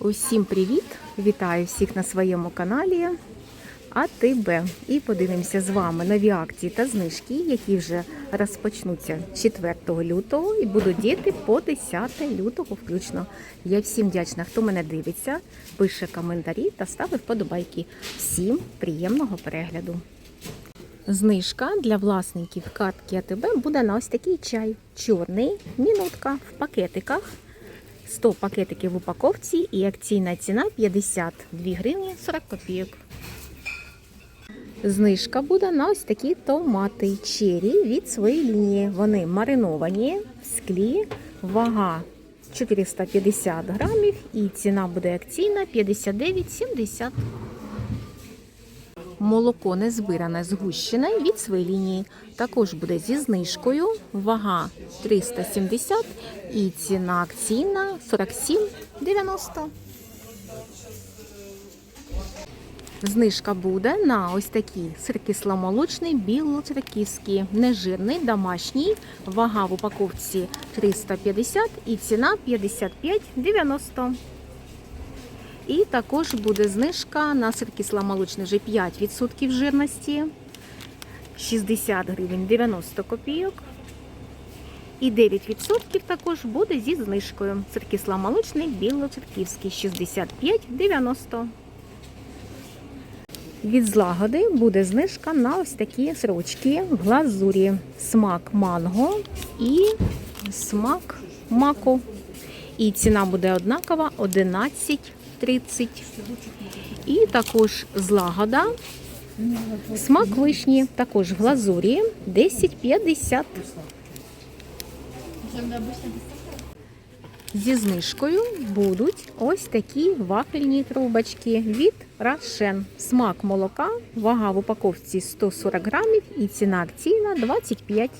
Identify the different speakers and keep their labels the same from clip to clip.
Speaker 1: Усім привіт! Вітаю всіх на своєму каналі АТБ. І подивимося з вами нові акції та знижки, які вже розпочнуться 4 лютого і будуть діяти по 10 лютого включно. Я всім вдячна, хто мене дивиться, пише коментарі та ставить вподобайки. Всім приємного перегляду! Знижка для власників картки АТБ буде на ось такий чай. Чорний, мінутка в пакетиках. 100 пакетиків в упаковці і акційна ціна 52 гривні 40 копійок. Знижка буде на ось такі томати чері від своєї лінії. Вони мариновані в склі, вага 450 грамів і ціна буде акційна 59,70. Молоко незбиране згущене від своєї лінії. Також буде зі знижкою. Вага 370 і ціна акційна 47,90. Знижка буде на ось такі сир кисломолочний, білоцерківський, нежирний, домашній. Вага в упаковці 350 і ціна 55,90. І також буде знижка на сир кисломолочний вже 5% жирності, 60 гривень 90 копійок. І 9% також буде зі знижкою. Сир кисломолочний білоцерківський 65,90. Від злагоди буде знижка на ось такі сирочки в глазурі. Смак манго і смак маку. І ціна буде однакова 11,30. І також злагода. Смак вишні також в глазурі 10,50. Зі знижкою будуть ось такі вафельні трубочки від Рошен. Смак молока, вага в упаковці 140 грамів і ціна акційна 25.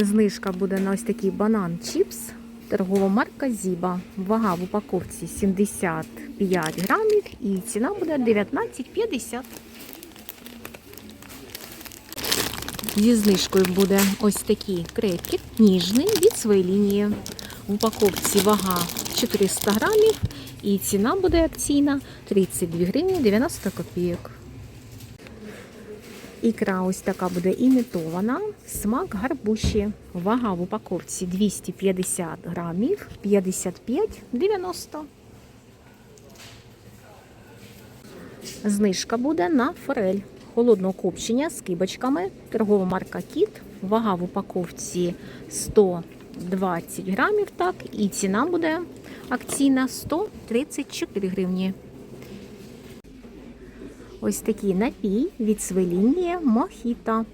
Speaker 1: Знижка буде на ось такий банан чіпс. Торгова марка Зіба. Вага в упаковці 75 грамів і ціна буде 19,50. Зі знижкою буде ось такий крекер ніжний від своєї лінії. В упаковці вага 400 грамів і ціна буде акційна 32 гривні 90 копійок. Ікра ось така буде імітована. Смак гарбуші. Вага в упаковці 250 грамів 55,90. Знижка буде на форель холодного копчення з кибочками. Торгова марка Кіт. Вага в упаковці 120 грамів. Так, і ціна буде акційна 134 гривні. Ось такий напій від свелінії Мохіта.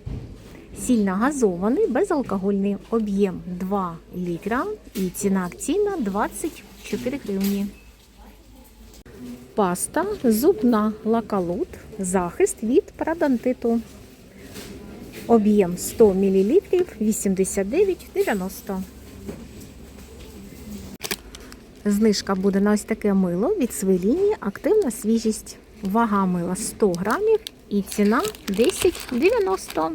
Speaker 1: Сильно газований, безалкогольний об'єм 2 літра і ціна акційна 24 гривні. Паста зубна лакалут, захист від парадонтиту. Об'єм 100 мл 89,90. Знижка буде на ось таке мило від свелінії активна свіжість. Вага мила 100 грамів і ціна 10,90.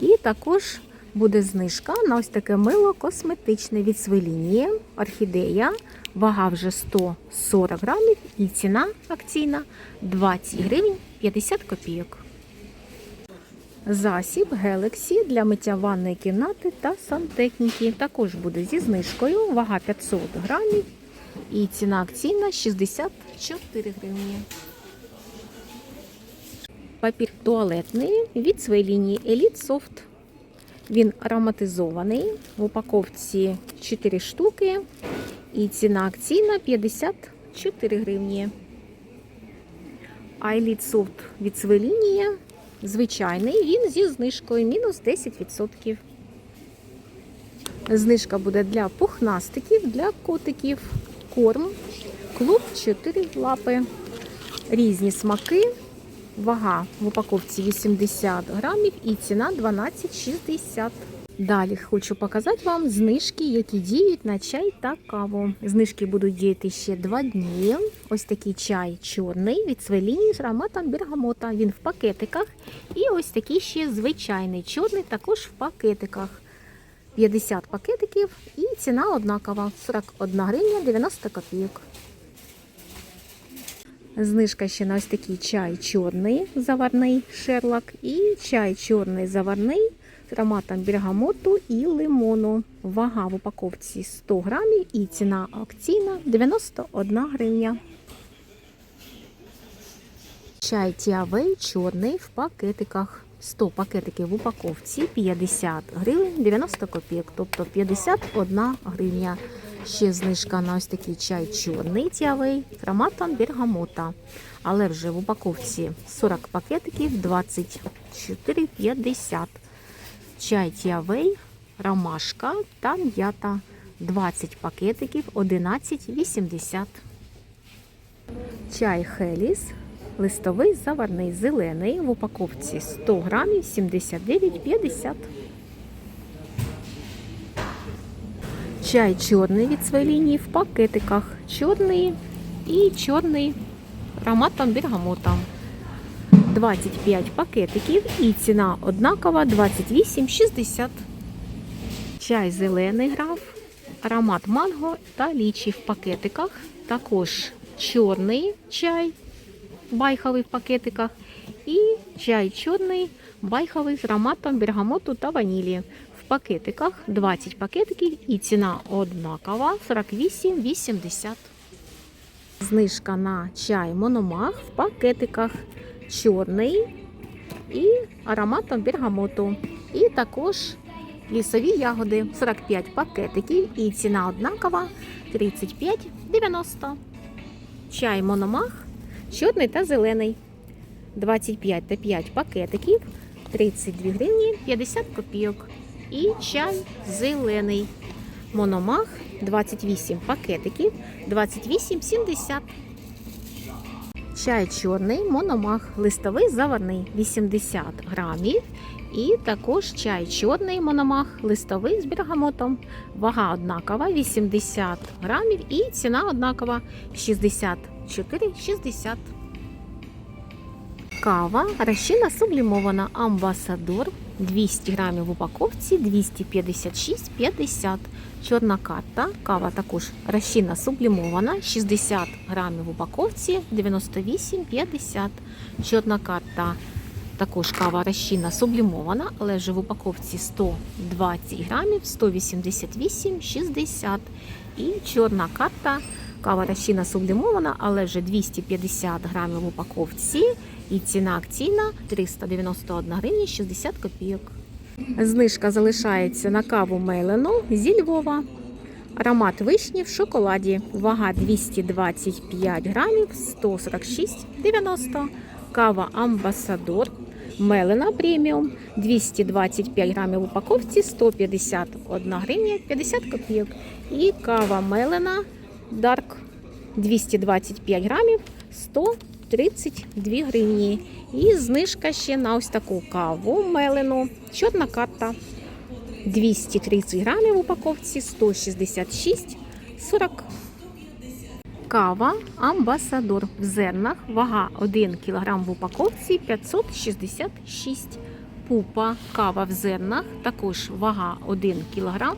Speaker 1: І також буде знижка на ось таке мило косметичне від свелінії, орхідея. Вага вже 140 грамів і ціна акційна 20 гривень 50 копійок. Засіб Galaxy для миття ванної кімнати та сантехніки. Також буде зі знижкою. Вага 500 грамів і ціна акційна 64 гривні. Папір туалетний від своєї лінії Elite Soft. Він ароматизований. В упаковці 4 штуки. І ціна акційна 54 гривні. А Elite Soft від своєї лінії звичайний. Він зі знижкою мінус 10%. Знижка буде для пухнастиків, для котиків. Корм, клуб 4 лапи. Різні смаки. Вага в упаковці 80 грамів і ціна 12,60. Далі хочу показати вам знижки, які діють на чай та каву. Знижки будуть діяти ще 2 дні. Ось такий чай чорний від свеліні з ароматом бергамота. Він в пакетиках. І ось такий ще звичайний чорний, також в пакетиках. 50 пакетиків і ціна однакова 41 гривня 90 копійок. Знижка ще на ось такий чай чорний заварний шерлак і чай чорний заварний з ароматом бергамоту і лимону. Вага в упаковці 100 грамів і ціна акційна 91 гривня. Чай Тіавей чорний в пакетиках. 100 пакетиків в упаковці 50 гривень 90 копійок, тобто 51 гривня. Ще знижка на ось такий чай чорний тіавей з ароматом бергамота. Але вже в упаковці 40 пакетиків 24,50. Чай тіавей, ромашка та м'ята 20 пакетиків 11,80. Чай Хеліс листовий заварний зелений в упаковці 100 грамів 79,50. Чай чорний від своєї лінії в пакетиках. Чорний і чорний ароматом бергамота. 25 пакетиків і ціна однакова 28,60. Чай зелений граф, аромат манго та лічі в пакетиках. Також чорний чай байховий в пакетиках. І чай чорний байховий з ароматом бергамоту та ванілі. В пакетиках 20 пакетиків і ціна однакова 48,80. Знижка на чай мономах в пакетиках чорний і ароматом бергамоту. І також лісові ягоди 45 пакетиків і ціна однакова 35,90. Чай мономах чорний та зелений. 25 та 5 пакетиків 32 гривні 50 копійок. І чай зелений. Мономах 28 пакетиків 28,70. Чай чорний мономах, листовий заварний 80 грамів. І також чай чорний мономах, листовий з бергамотом. Вага однакова 80 грамів і ціна однакова 64,60. Кава розчина сублімована амбасадор 200 грамів в упаковці 256,50. Чорна карта. Кава також розчина сублімована 60 грамів в упаковці 98,50. Чорна карта. Також кава розчина сублімована, але вже в упаковці 120 грамів 188,60. І чорна карта. Кава розчина сублімована, але вже 250 грамів в упаковці. І ціна акційна 391 гривня 60 копійок. Знижка залишається на каву Мелену зі Львова. Аромат вишні в шоколаді. Вага 225 грамів 146,90. Кава Амбасадор. Мелена преміум 225 грамів в упаковці 151 гривня 50 копійок. І кава Мелена Дарк 225 грамів 132 гривні. І знижка ще на ось таку каву мелену. Чорна карта 230 грамів в упаковці 166,40. Кава Амбасадор в зернах. Вага 1 кг в упаковці 566. Пупа кава в зернах. Також вага 1 кг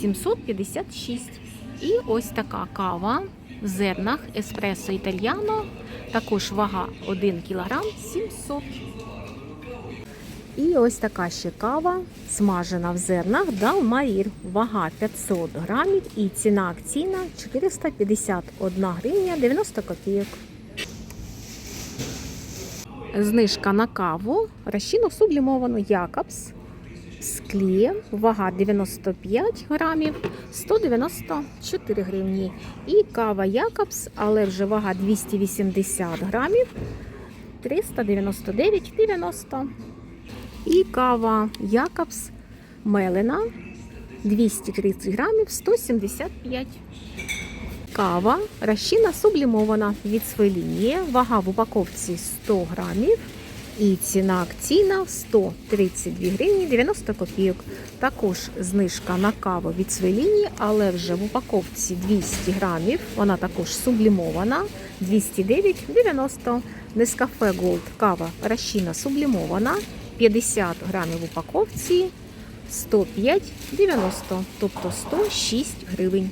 Speaker 1: 756. І ось така кава в зернах еспресо італьяно. Також вага 1 кг 700. І ось така ще кава, смажена в зернах Далмаїр. Вага 500 грамів і ціна акційна 451 гривня 90 копійок. Знижка на каву, розчину сублімовану Якобс склі, вага 95 грамів, 194 гривні. І кава Якобс, але вже вага 280 грамів, 399,90. І кава Якобс Мелена 230 грамів 175. Кава розчина сублімована від своєї лінії. Вага в упаковці 100 грамів. І ціна акційна 132 гривні 90 копійок. Також знижка на каву від своєї лінії, але вже в упаковці 200 грамів. Вона також сублімована 209,90. Нескафе Голд кава розчина сублімована 50 грамів в упаковці 105,90, тобто 106 гривень.